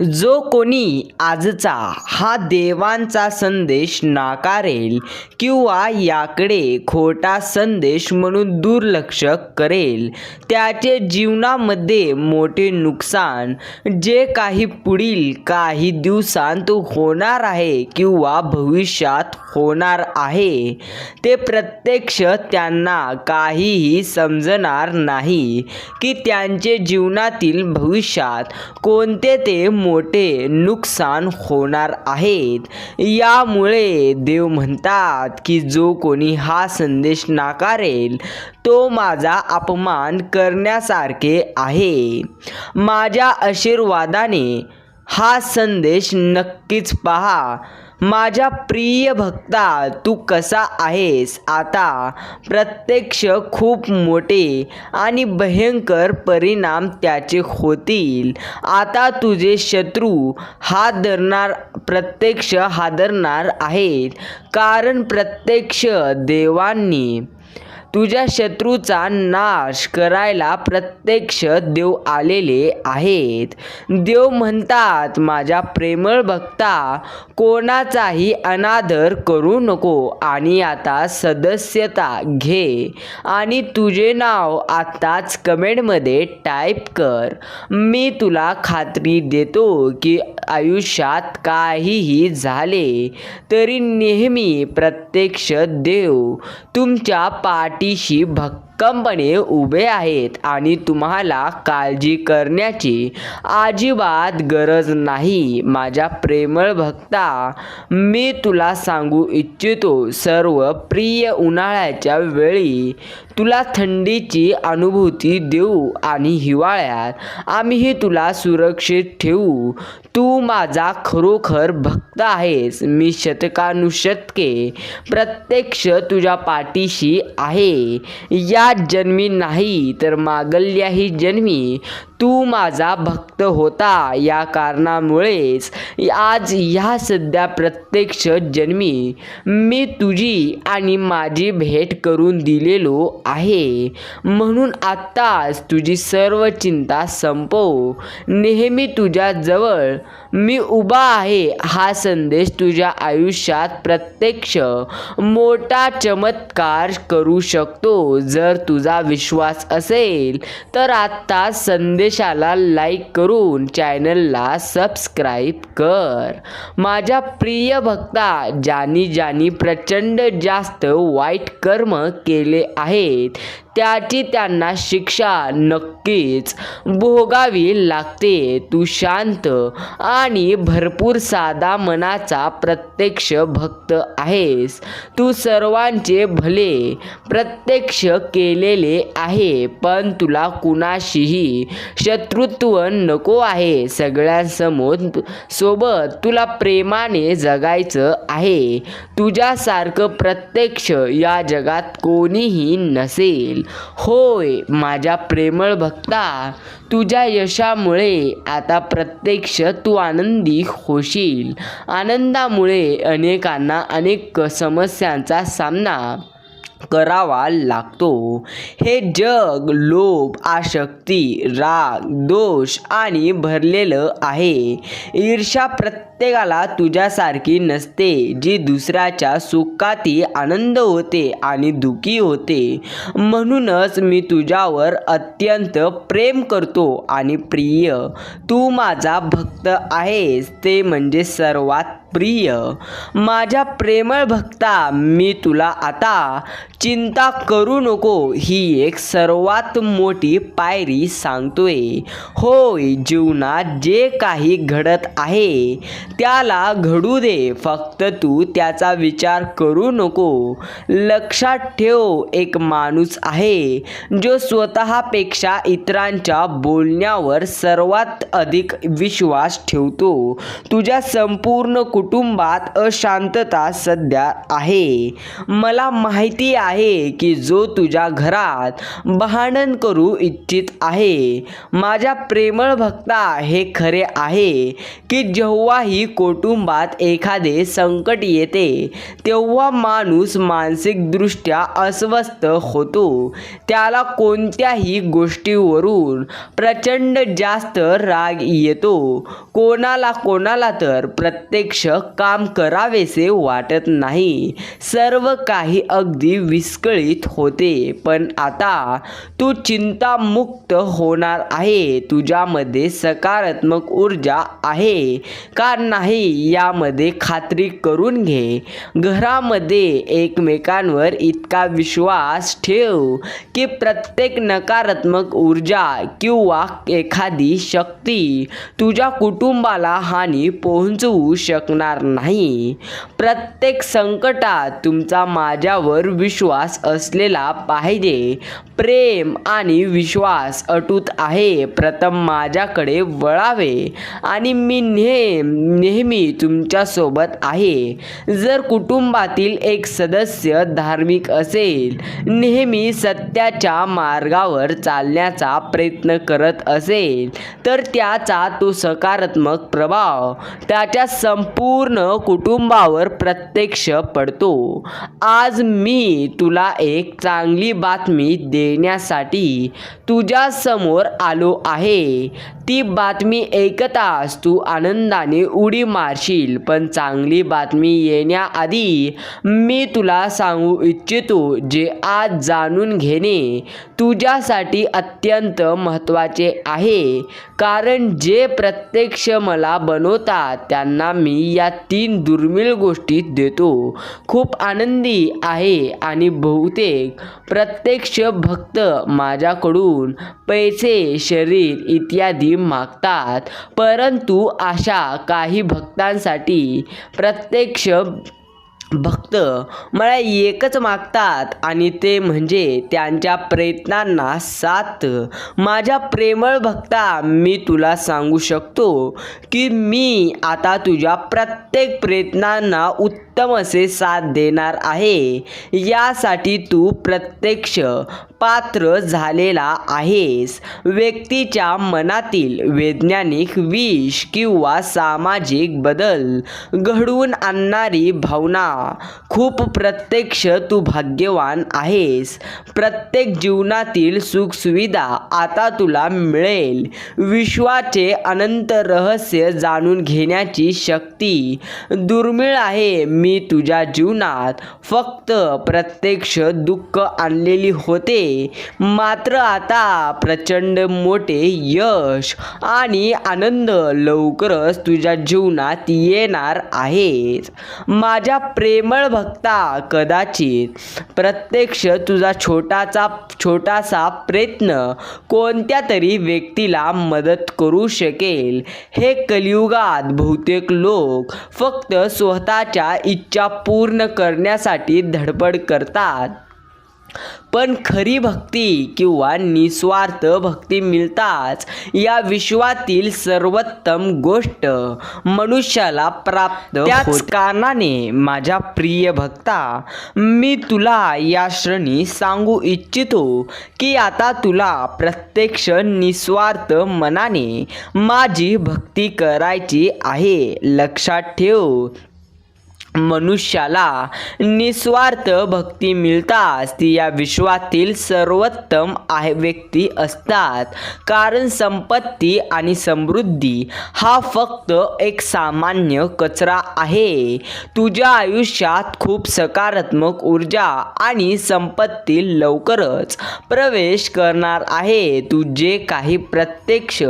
जो कोणी आजचा हा देवांचा संदेश नाकारेल किंवा याकडे खोटा संदेश म्हणून दुर्लक्ष करेल त्याचे जीवनामध्ये मोठे नुकसान जे काही पुढील काही दिवसांत होणार आहे किंवा भविष्यात होणार आहे ते प्रत्यक्ष त्यांना काहीही समजणार नाही की त्यांचे जीवनातील भविष्यात कोणते ते मोठे नुकसान होणार आहेत. यामुळे देव म्हणतात की जो कोणी हा संदेश नाकारेल तो माझा अपमान करण्यासारखे आहे. माझ्या आशीर्वादाने हा संदेश नक्कीच पहा. माझ्या प्रिय भक्ता तू कसा आहेस? आता प्रत्यक्ष खूप मोठे आणि भयंकर परिणाम त्याचे होतील. आता तुझे शत्रू हादरणार प्रत्यक्ष हादरणार आहेत. कारण प्रत्यक्ष देवांनी तुझ्या शत्रूचा नाश करायला प्रत्यक्ष देव आलेले आहेत. देव म्हणतात माझ्या प्रेमळ भक्ता कोणाचाही अनादर करू नको आणि आता सदस्यता घे आणि तुझे नाव आत्ताच कमेंटमध्ये टाईप कर. मी तुला खात्री देतो की आयुष्यात काहीही झाले तरी नेहमी प्रत्यक्ष देव तुमच्या पाठ पाठीशी भक्कमपणे उभे आहेत आणि तुम्हाला काळजी करण्याची अजिबात गरज नाही. माझ्या प्रेमळ भक्ता मी तुला सांगू इच्छितो सर्व प्रिय उन्हाळ्याच्या वेळी तुला थंडीची अनुभूती देऊ आणि हिवाळ्यात आम्हीही तुला सुरक्षित ठेवू. तू माझा खरोखर भक्त आहेस. मी शतकानुशतके प्रत्यक्ष तुझ्या पाठीशी आहे. या जन्मी नाही तर मागल्याही जन्मी. तू माझा भक्त होता. या कारणामुळेच आज ह्या सध्या प्रत्यक्ष जन्मी. मी तुझी आणि माझी भेट करून दिलेलो आहे. म्हणून आत्ताच तुझी सर्व चिंता संपव. नेहमी तुझ्याजवळ मी उभा आहे. हा संदेश तुझ्या आयुष्यात प्रत्यक्ष मोठा चमत्कार करू शकतो. जर तुझा विश्वास असेल तर आत्ता संदेशाला लाईक करून चॅनलला सबस्क्राईब कर. माझ्या प्रिय भक्ता ज्यांनी ज्यांनी प्रचंड जास्त वाईट कर्म केले आहे आहेत त्याची त्यांना शिक्षा नक्कीच भोगावी लागते. तू शांत आणि भरपूर साधा मनाचा प्रत्यक्ष भक्त आहेस. तू सर्वांचे भले प्रत्यक्ष केलेले आहे पण तुला कुणाशीही शत्रुत्व नको आहे. सगळ्यांसमोर सोबत तुला प्रेमाने जगायचं आहे. तुझ्यासारखं प्रत्यक्ष या जगात कोणीही नसेल. होय माझ्या प्रेमळ भक्ता तुझ्या यशामुळे आता प्रत्यक्ष तू आनंदी होशील. आनंदामुळे अनेकांना अनेक समस्यांचा सामना करावा लागतो. हे जग लोभ आसक्ती राग दोष आणि भरलेलं आहे. ईर्षा प्रत्येकाला तुझ्यासारखी नसते जी दुसऱ्याच्या सुखाती आनंद होते आणि दुखी होते. म्हणूनच मी तुझ्यावर अत्यंत प्रेम करतो आणि प्रिय. तू माझा भक्त आहेस ते म्हणजे सर्वात प्रिय. माझ्या प्रेमळ भक्ता मी तुला आता चिंता करू नको ही एक सर्वात मोठी पायरी सांगतोय. होय जीवनात जे काही घडत आहे त्याला घडू दे. फक्त तू त्याचा विचार करू नको. लक्षात ठेव एक माणूस आहे जो स्वतःपेक्षा इतरांच्या बोलण्यावर सर्वात अधिक विश्वास ठेवतो. तुझ्या संपूर्ण कुटुंबात अशांतता सध्या आहे. मला माहिती आहे की जो तुझ्या घरात भांडण करू इच्छित आहे. माझ्या प्रेमळ भक्ता हे खरे आहे की जेव्हाही कुटुंबात एखादे संकट येते तेव्हा माणूस मानसिकदृष्ट्या अस्वस्थ होतो. त्याला कोणत्याही गोष्टीवरून प्रचंड जास्त राग येतो. कोणाला कोणाला तर प्रत्यक्ष काम करावेसे वाटत नाही. सर्व काही अगदी विस्कळीत होते. पण आता तू चिंतामुक्त होणार आहे. तुझ्यामध्ये सकारात्मक ऊर्जा आहे का नाही यामध्ये खात्री करून घे. घरामध्ये एकमेकांवर इतका विश्वास ठेव की प्रत्येक नकारात्मक ऊर्जा किंवा एखादी शक्ती तुझ्या कुटुंबाला हानी पोहोचवू शकणार नाही. प्रत्येक संकटात तुमचा माझ्यावर विश्वास असलेला पाहिजे. प्रेम आणि विश्वास अटूट आहे. प्रथम माझ्याकडे वळावे आणि मी नेह नेहमी तुमच्यासोबत आहे. जर कुटुंबातील एक सदस्य धार्मिक असेल नेहमी सत्याच्या मार्गावर चालण्याचा प्रयत्न करत असेल तर त्याचा तो सकारात्मक प्रभाव त्याच्या संपूर्ण कुटुंबावर प्रत्यक्ष पडतो. आज मी तुला एक चांगली बातमी देण्यासाठी तुझ्यासमोर आलो आहे. ती बातमी ऐकताच तू आनंदाने उडी मारशील पण चांगली बातमी येण्याआधी मी तुला सांगू इच्छितो जे आज जाणून घेणे तुझ्यासाठी अत्यंत महत्त्वाचे आहे. कारण जे प्रत्यक्ष मला बनवतात त्यांना मी या तीन दुर्मिळ गोष्टी देतो. खूप आनंदी आहे आणि बहुतेक प्रत्यक्ष भक्त माझ्याकडून पैसे शरीर इत्यादी मागतात. परंतु अशा काही भक्तांसाठी प्रत्यक्ष भक्त मला एकच मागतात आणि ते म्हणजे त्यांच्या प्रयत्नांना साथ. माझ्या प्रेमळ भक्ता मी तुला सांगू शकतो की मी आता तुझ्या प्रत्येक प्रयत्नांना उत्तम असे साथ देणार आहे. यासाठी तू प्रत्यक्ष पात्र झालेला आहेस. व्यक्तीच्या मनातील वैज्ञानिक विष किंवा सामाजिक बदल घडवून आणणारी भावना. खूप प्रत्यक्ष तू भाग्यवान आहेस. प्रत्येक जीवनातील सुखसुविधा आता तुला मिळेल. विश्वाचे अनंत रहस्य जाणून घेण्याची शक्ती दुर्मिळ आहे. मी तुझ्या जीवनात फक्त प्रत्यक्ष दुःख आणलेली होते. मात्र आता प्रचंड मोठे यश आणि आनंद लवकरच तुझ्या जीवनात येणार आहेत. माझ्या प्रेमळ भक्ता कदाचित प्रत्यक्ष तुझा छोटाचा छोटासा प्रयत्न कोणत्या तरी व्यक्तीला मदत करू शकेल? हे कलियुगात बहुतेक लोक फक्त स्वतःच्या इच्छा पूर्ण करण्यासाठी धडपड करतात. पण खरी भक्ती किंवा निस्वार्थ भक्ती मिळताच या विश्वातील सर्वोत्तम गोष्ट मनुष्याला प्राप्त त्याच कारणाने माझ्या प्रिय भक्ता मी तुला या श्रेणी सांगू इच्छितो की आता तुला प्रत्यक्ष निस्वार्थ मनाने माझी भक्ती करायची आहे. लक्षात ठेव मनुष्याला निस्वार्थ भक्ती मिळताच ती या विश्वातील सर्वोत्तम आहे व्यक्ती असतात. कारण संपत्ती आणि समृद्धी हा फक्त एक सामान्य कचरा आहे. तुझ्या आयुष्यात खूप सकारात्मक ऊर्जा आणि संपत्ती लवकरच प्रवेश करणार आहे. तू जे काही प्रत्यक्ष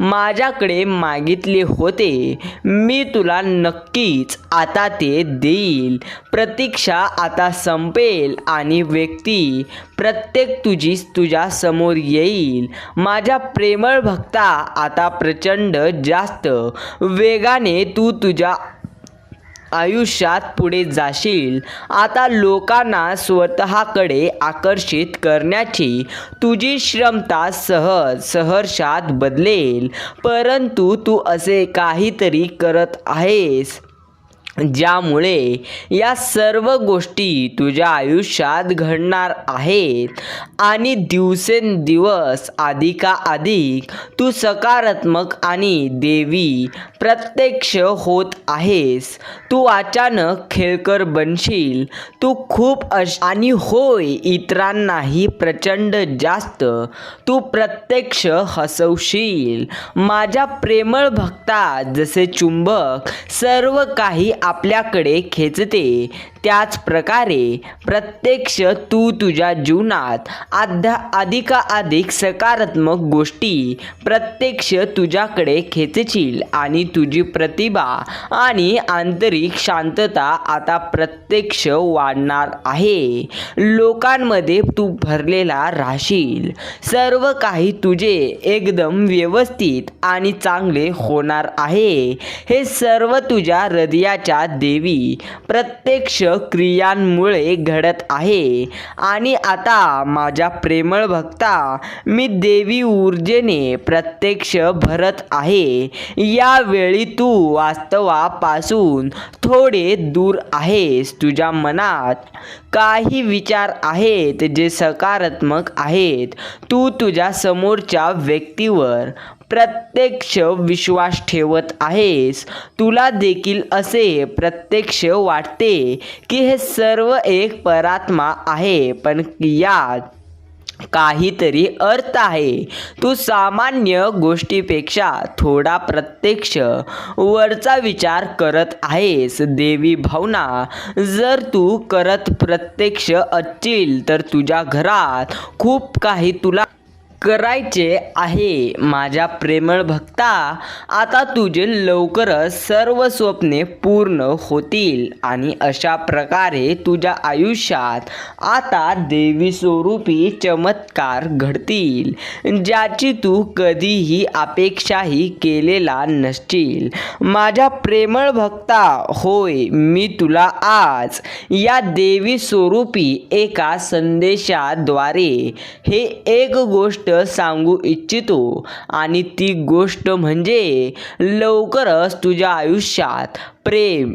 माझ्याकडे मागितले होते मी तुला नक्कीच आता ते देईल. प्रतीक्षा आता संपेल आणि व्यक्ती प्रत्येक तुझी तुझ्या समोर येईल. माझ्या प्रेमळ भक्ता आता प्रचंड जास्त. वेगाने तू तुझ्या आयुष्यात पुढे जाशील. आता लोकांना स्वतःकडे आकर्षित करण्याची तुझी क्षमता सहज सहर्षात बदलेल. परंतु तू असे काहीतरी करत आहेस. ज्यामुळे या सर्व गोष्टी तुझ्या आयुष्यात घडणार आहेत. आणि दिवसेंदिवस अधिकाधिक तू सकारात्मक आणि देवी प्रत्यक्ष होत आहेस. तू अचानक खेळकर बनशील. तू खूप अश आणि होय इतरांनाही प्रचंड जास्त. तू प्रत्यक्ष हसवशील. माझ्या प्रेमळ भक्ता जसे चुंबक सर्व काही आपल्याकडे खेचते. त्याच प्रकारे प्रत्यक्ष तू तुझ्या जीवनात आध्या अधिकाधिक सकारात्मक गोष्टी प्रत्यक्ष तुझ्याकडे खेचशील आणि तुझी प्रतिभा आणि आंतरिक शांतता आता प्रत्यक्ष वाढणार आहे. लोकांमध्ये तू भरलेला राहशील. सर्व काही तुझे एकदम व्यवस्थित आणि चांगले होणार आहे. हे सर्व तुझ्या हृदयाच्या देवी प्रत्यक्ष क्रियांमुळे घडत आहे. आणि आता माझ्या प्रेमळ भक्ता मी देवी ऊर्जेने प्रत्यक्ष भरत आहे. यावेळी तू वास्तवापासून थोडे दूर आहेस तुझ्या मनात. काही विचार आहेत जे सकारात्मक आहेत. तू तुझ्या समोरच्या व्यक्तीवर प्रत्यक्ष विश्वास ठेवत आहेस. तुला देखील असे प्रत्यक्ष वाटते की हे सर्व एक परात्मा आहे पण यात काहीतरी अर्थ आहे. तू सामान्य गोष्टीपेक्षा थोडा प्रत्यक्ष वरचा विचार करत आहेस देवी भावना. जर तू करत प्रत्यक्ष असशील तर तुझ्या घरात खूप काही तुला करायचे आहे माझ्या प्रेमळ भक्ता. आता तुझे लवकरच सर्व स्वप्ने पूर्ण होतील आणि अशा प्रकारे तुझ्या आयुष्यात आता देवी स्वरूपी चमत्कार घडतील ज्याची तू कधीही अपेक्षाही केलेला नसशील. माझ्या प्रेमळ भक्ता होय मी तुला आज या देवी स्वरूपी एका संदेशाद्वारे हे एक गोष्ट सांगू इच्छितो आणि ती गोष्ट म्हणजे लवकरच तुझ्या आयुष्यात प्रेम.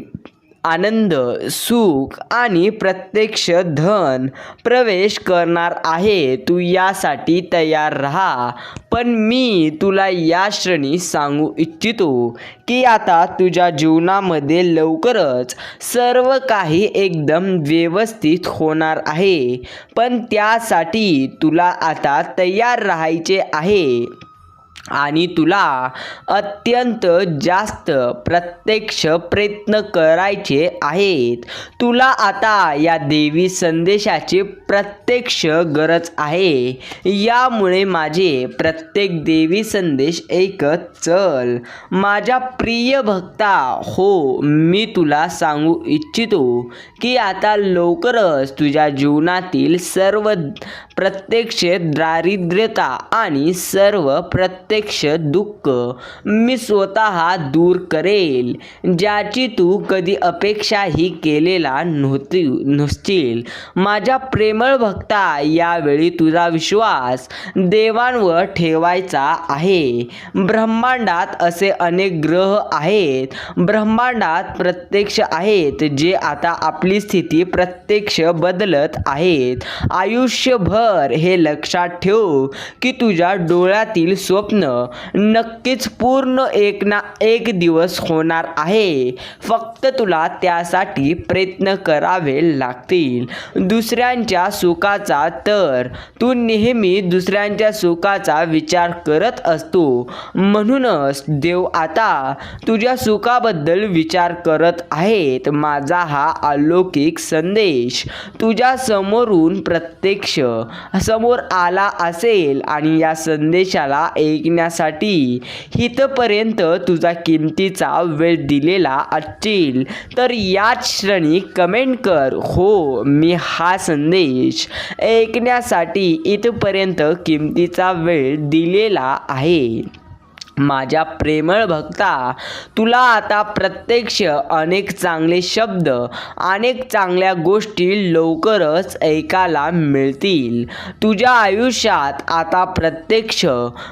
आनंद सुख आणि प्रत्यक्ष धन प्रवेश करणार आहे. तू यासाठी तयार राहा. पण मी तुला या श्रेणी सांगू इच्छितो की आता तुझ्या जीवनामध्ये लवकरच सर्व काही एकदम व्यवस्थित होणार आहे. पण त्यासाठी तुला आता तयार राहायचे आहे. आणि तुला अत्यंत जास्त प्रत्यक्ष प्रयत्न करायचे आहेत. तुला आता या देवी संदेशाची प्रत्यक्ष गरज आहे. यामुळे माझे प्रत्येक देवी संदेश ऐकत चल. माझ्या प्रिय भक्ता हो मी तुला सांगू इच्छितो की आता लवकरच तुझ्या जीवनातील सर्व प्रत्यक्ष दारिद्र्यता आणि सर्व प्रत्यक्ष दुःख मी स्वतः दूर करेल ज्याची तू कधी अपेक्षाही केलेला नव्हती नसतील माझ्या प्रेमळ भक्ता यावेळी तुझा विश्वास देवांवर ठेवायचा आहे. ब्रह्मांडात असे अनेक ग्रह आहेत. ब्रह्मांडात प्रत्यक्ष आहेत जे आता आपली स्थिती प्रत्यक्ष बदलत आहेत. आयुष्यभर हे लक्षात ठेव की तुझ्या डोळ्यातील स्वप्न नक्कीच पूर्ण एक ना एक दिवस होणार आहे. फक्त तुला त्यासाठी प्रयत्न करावे लागतील. दुसऱ्यांच्या सुखाचा तर तू नेहमी दुसऱ्यांच्या सुखाचा विचार करत असतो. म्हणूनच देव आता तुझ्या सुखाबद्दल विचार करत आहेत. माझा हा अलौकिक संदेश तुझ्या समोरून प्रत्यक्ष समोर आला असेल आणि या संदेशाला एक ऐकण्यासाठी इथपर्यंत तुझा किमतीचा वेळ दिलेला असतील तर याच श्रेणी कमेंट कर. हो मी हा संदेश ऐकण्यासाठी इथपर्यंत किमतीचा वेळ दिलेला आहे. माझ्या प्रेमळ भक्ता तुला आता प्रत्यक्ष अनेक चांगले शब्द अनेक चांगल्या गोष्टी लवकरच ऐकायला मिळतील. तुझ्या आयुष्यात आता प्रत्यक्ष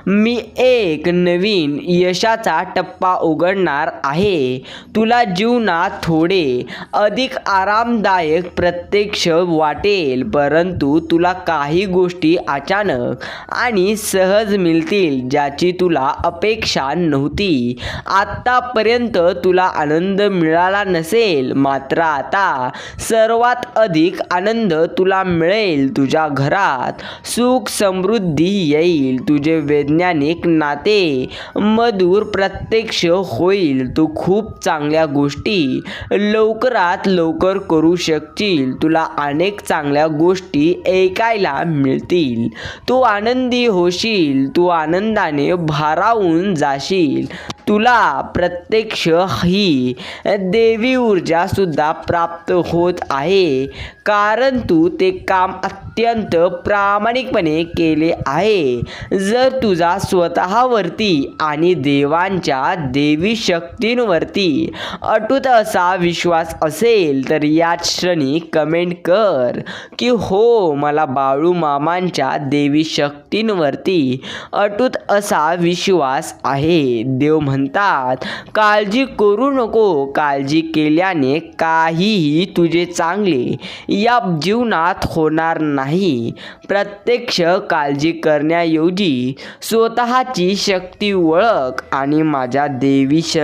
मी एक नवीन यशाचा टप्पा उघडणार आहे. तुला जीवनात थोडे अधिक आरामदायक प्रत्यक्ष वाटेल परंतु तुला काही गोष्टी अचानक आणि सहज मिळतील ज्याची तुला अपेक्षा नव्हती. आत्तापर्यंत तुला आनंद मिळाला नसेल मात्र आता सर्वात अधिक आनंद तुला मिळेल तुझ्या घरात. सुख समृद्धी येईल तुझे वैज्ञानिक नाते मधुर प्रत्यक्ष होईल. तू खूप चांगल्या गोष्टी लवकरात लवकर करू शकशील. तुला अनेक चांगल्या गोष्टी ऐकायला मिळतील. तू आनंदी होशील. तू आनंदाने भारावून जाशील. तुला प्रत्यक्ष ही देवी ऊर्जा सुद्धा प्राप्त होत आहे. कारण तू ते काम अत्यंत प्रामाणिकपणे केले आहे. जर तुझा स्वतःवरती आणि देवांच्या देवी शक्तींवरती अटूट असा विश्वास असेल तर याच क्षणी कमेंट कर की हो मला बाळू मामांच्या देवी शक्तींवरती अटूट असा विश्वास आहे. देव म्हणतात काळजी करू नको काळजी केल्याने काहीही तुझे चांगले या जीवनात होणार नाही. प्रत्यक्ष काळजी करण्याऐवजी स्वतःची शक्ती ओळख आणि माझ्या देवीश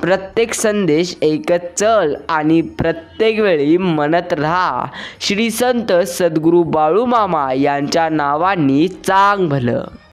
प्रत्येक संदेश ऐकत चल आणि प्रत्येक वेळी म्हणत राहा श्री संत सद्गुरू बाळूमामा यांच्या नावांनी चांग भलं.